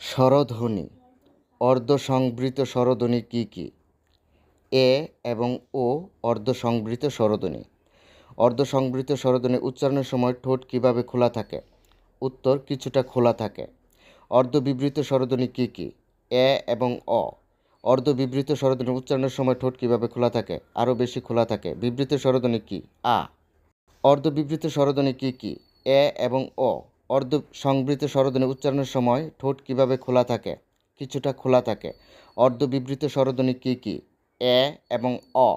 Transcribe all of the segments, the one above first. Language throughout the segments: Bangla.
স্বরধ্বনি, অর্ধসংবৃত স্বরধ্বনি কী কী? এ এবং ও অর্ধসংবৃত স্বরধ্বনি। অর্ধসংবৃত স্বরধ্বনি উচ্চারণের সময় ঠোঁট কীভাবে খোলা থাকে? উত্তর, কিছুটা খোলা থাকে। অর্ধবিবৃত স্বরধ্বনি কী কী? এ এবং অ। অর্ধবিবৃত স্বরধ্বনি উচ্চারণের সময় ঠোঁট কীভাবে খোলা থাকে? আরও বেশি খোলা থাকে। বিবৃত স্বরধ্বনি কী? আ। অর্ধবিবৃত স্বরধ্বনি কী কী? এ এবং অ অর্ধ সংবৃত স্বরধ্বনি উচ্চারণের সময় ঠোঁট কীভাবে খোলা থাকে? কিছুটা খোলা থাকে। অর্ধবিবৃত স্বরধ্বনি কী কী? এ এবং অ।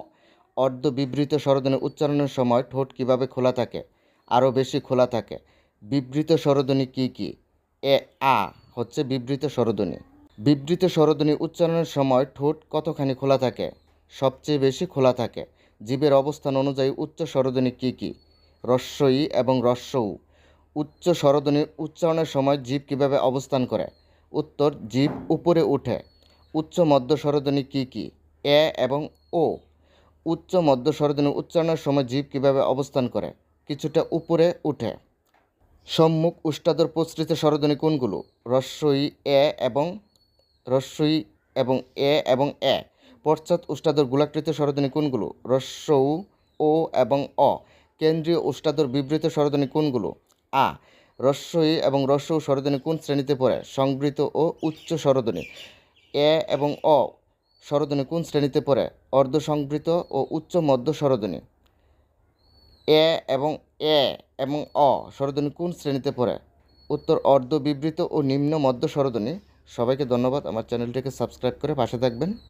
অর্ধবিবৃত স্বরধ্বনি উচ্চারণের সময় ঠোঁট কীভাবে খোলা থাকে? আরও বেশি খোলা থাকে। বিবৃত স্বরধ্বনি কী কী? এ, আ হচ্ছে বিবৃত স্বরধ্বনি। বিবৃত স্বরধ্বনি উচ্চারণের সময় ঠোঁট কতখানি খোলা থাকে? সবচেয়ে বেশি খোলা থাকে। জীবের অবস্থান অনুযায়ী উচ্চ স্বরধ্বনি কী কী? রস্বই এবং রস্যউ। উচ্চ স্বরধ্বনি উচ্চারণের সময় জীব কীভাবে অবস্থান করে? উত্তর, জীব উপরে উঠে। উচ্চ মধ্য স্বরধ্বনি কী কী? এ এবং ও। উচ্চ মধ্য স্বরধ্বনি উচ্চারণের সময় জীব কীভাবে অবস্থান করে? কিছুটা উপরে উঠে। সম্মুখ উষ্টাদর প্রসৃত স্বরধ্বনি কোনগুলো? রস্বই এ এবং রস্বই এবং এ এবং এ। পশ্চাৎ উষ্টাদর গোলাকৃত স্বরধ্বনি কোনগুলো? রস্যৌ ও এবং অ। কেন্দ্রীয় উষ্টাদর বিবৃত স্বরধ্বনি কোনগুলো? আ রস্বই এবং রস্য ও স্বরধ্বনি কোন শ্রেণীতে পড়ে? সংবৃত ও উচ্চ স্বরধ্বনি। এ এবং অ স্বরধ্বনি কোন শ্রেণীতে পড়ে? অর্ধসংবৃত ও উচ্চ মধ্য স্বরধ্বনি। এ এবং এ এবং অ স্বরধ্বনি কোন শ্রেণীতে পড়ে? উত্তর অর্ধ বিবৃত ও নিম্ন মধ্য স্বরধ্বনি। সবাইকে ধন্যবাদ। আমার চ্যানেলটিকে সাবস্ক্রাইব করে পাশে থাকবেন।